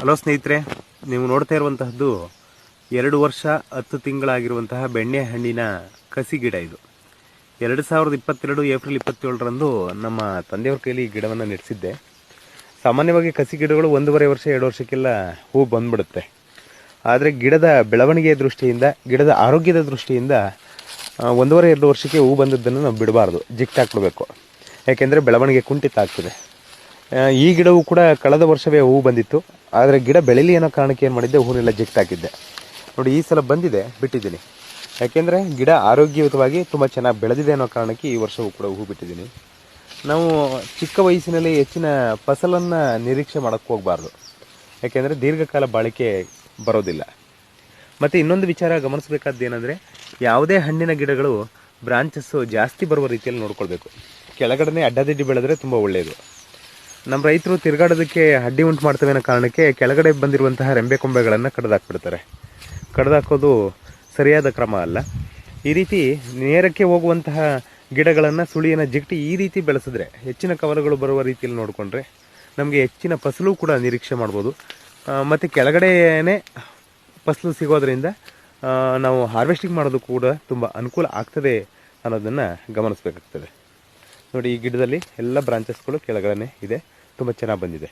Hello ಸ್ನೇಹಿತರೆ, ನೀವು ನೋಡ್ತಾ ಇರುವಂತಹದ್ದು ಎರಡು ವರ್ಷ ಹತ್ತು ತಿಂಗಳಾಗಿರುವಂತಹ ಬೆಣ್ಣೆ ಹಣ್ಣಿನ ಕಸಿ ಗಿಡ ಇದು. ಎರಡು ಸಾವಿರದ ಇಪ್ಪತ್ತೆರಡು ಏಪ್ರಿಲ್ ಇಪ್ಪತ್ತೇಳರಂದು ನಮ್ಮ ತಂದೆಯವ್ರ ಕೈಲಿ ಈ ಗಿಡವನ್ನು ನೆಡೆಸಿದ್ದೆ. ಸಾಮಾನ್ಯವಾಗಿ ಕಸಿ ಗಿಡಗಳು ಒಂದೂವರೆ ವರ್ಷ, ಎರಡು ವರ್ಷಕ್ಕೆಲ್ಲ ಹೂ ಬಂದ್ಬಿಡುತ್ತೆ. ಆದರೆ ಗಿಡದ ಬೆಳವಣಿಗೆಯ ದೃಷ್ಟಿಯಿಂದ, ಗಿಡದ ಆರೋಗ್ಯದ ದೃಷ್ಟಿಯಿಂದ ಒಂದೂವರೆ, ಎರಡು ವರ್ಷಕ್ಕೆ ಹೂ ಬಂದದ್ದನ್ನು ನಾವು ಬಿಡಬಾರ್ದು ಜಿಕ್ಟಾಕ್ಬಿಡ್ಬೇಕು ಯಾಕೆಂದರೆ ಬೆಳವಣಿಗೆ ಕುಂಠಿತ ಆಗ್ತದೆ. ಈ ಗಿಡವು ಕೂಡ ಕಳೆದ ವರ್ಷವೇ ಹೂ ಬಂದಿತ್ತು. ಆದರೆ ಗಿಡ ಬೆಳೀಲಿ ಅನ್ನೋ ಕಾರಣಕ್ಕೆ ಏನು ಮಾಡಿದ್ದೆ? ಹೂನೆಲ್ಲ ಜಿಕ್ಟಾಕಿದ್ದೆ ನೋಡಿ, ಈ ಸಲ ಬಂದಿದೆ, ಬಿಟ್ಟಿದ್ದೀನಿ. ಯಾಕೆಂದರೆ ಗಿಡ ಆರೋಗ್ಯಯುತವಾಗಿ ತುಂಬ ಚೆನ್ನಾಗಿ ಬೆಳೆದಿದೆ ಅನ್ನೋ ಕಾರಣಕ್ಕೆ ಈ ವರ್ಷವೂ ಕೂಡ ಹೂ ಬಿಟ್ಟಿದ್ದೀನಿ. ನಾವು ಚಿಕ್ಕ ವಯಸ್ಸಿನಲ್ಲಿ ಹೆಚ್ಚಿನ ಫಸಲನ್ನು ನಿರೀಕ್ಷೆ ಮಾಡೋಕ್ಕೆ ಹೋಗಬಾರ್ದು. ಯಾಕೆಂದರೆ ದೀರ್ಘಕಾಲ ಬಾಳಿಕೆ ಬರೋದಿಲ್ಲ. ಮತ್ತು ಇನ್ನೊಂದು ವಿಚಾರ ಗಮನಿಸಬೇಕಾದ್ದು ಏನಂದರೆ, ಯಾವುದೇ ಹಣ್ಣಿನ ಗಿಡಗಳು ಬ್ರಾಂಚಸ್ಸು ಜಾಸ್ತಿ ಬರುವ ರೀತಿಯಲ್ಲಿ ನೋಡ್ಕೊಳ್ಬೇಕು. ಕೆಳಗಡೆ ಅಡ್ಡದಿಡ್ಡಿ ಬೆಳೆದ್ರೆ ತುಂಬ ಒಳ್ಳೆಯದು ನಮ್ಮ ರೈತರು ತಿರುಗಾಡೋದಕ್ಕೆ ಅಡ್ಡಿ ಉಂಟು ಮಾಡ್ತವೆ ಅನ್ನೋ ಕಾರಣಕ್ಕೆ ಕೆಳಗಡೆ ಬಂದಿರುವಂತಹ ರೆಂಬೆ ಕೊಂಬೆಗಳನ್ನು ಕಡ್ದಾಕ್ಬಿಡ್ತಾರೆ. ಕಡ್ದಾಕೋದು ಸರಿಯಾದ ಕ್ರಮ ಅಲ್ಲ. ಈ ರೀತಿ ನೇರಕ್ಕೆ ಹೋಗುವಂತಹ ಗಿಡಗಳನ್ನು, ಸುಳಿಯನ್ನು ಜಿಗಟಿ ಈ ರೀತಿ ಬೆಳೆಸಿದ್ರೆ, ಹೆಚ್ಚಿನ ಕವಲುಗಳು ಬರುವ ರೀತಿಯಲ್ಲಿ ನೋಡಿಕೊಂಡ್ರೆ ನಮಗೆ ಹೆಚ್ಚಿನ ಫಸಲು ಕೂಡ ನಿರೀಕ್ಷೆ ಮಾಡ್ಬೋದು. ಮತ್ತು ಕೆಳಗಡೆಯೇ ಫಸಲು ಸಿಗೋದರಿಂದ ನಾವು ಹಾರ್ವೆಸ್ಟಿಂಗ್ ಮಾಡೋದು ಕೂಡ ತುಂಬ ಅನುಕೂಲ ಆಗ್ತದೆ ಅನ್ನೋದನ್ನು ಗಮನಿಸಬೇಕಾಗ್ತದೆ. ನೋಡಿ ಈ ಗಿಡದಲ್ಲಿ ಎಲ್ಲ ಬ್ರಾಂಚಸ್ಗಳು ಕೆಳಗಡೆ ಇದೆ. ತುಂಬ ಚೆನ್ನಾಗಿ ಬಂದಿದೆ.